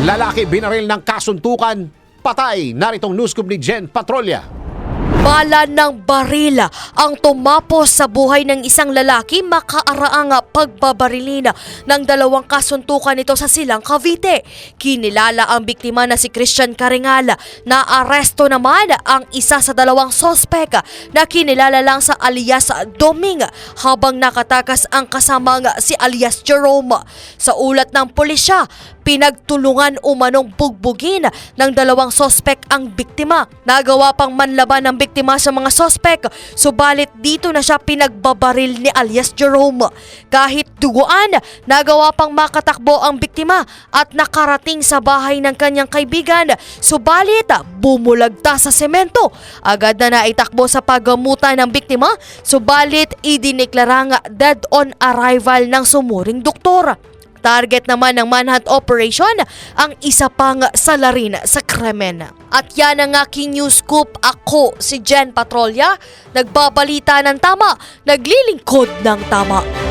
Lalaki binaril ng kasuntukan, patay. Naritong newscoop ni Jen Patrolya. Bala ng baril ang tumapos sa buhay ng isang lalaki makaaraang pagbabarilin ng dalawang kasuntukan nito sa Silang Cavite. Kinilala ang biktima na si Christian Karingal na aresto naman ang isa sa dalawang sospek na kinilala lang sa alias Doming habang nakatakas ang kasamang si alias Jerome. Sa ulat ng pulisya, pinagtulungan umanong bugbugin ng dalawang sospek ang biktima. Nagawa pang manlaban ng biktima sa mga sospek, subalit dito na siya pinagbabaril ni alias Jerome. Kahit duguan, nagawa pang makatakbo ang biktima at nakarating sa bahay ng kanyang kaibigan, subalit bumulagta sa semento. Agad na naitakbo sa paggamutan ng biktima, subalit idineklarang dead on arrival ng sumuring doktor. Target naman ng manhunt operation ang isa pang salarin sa krimen. At yan ang aking news scoop. Ako si Jen Patrolya, nagbabalita ng tama, naglilingkod ng tama.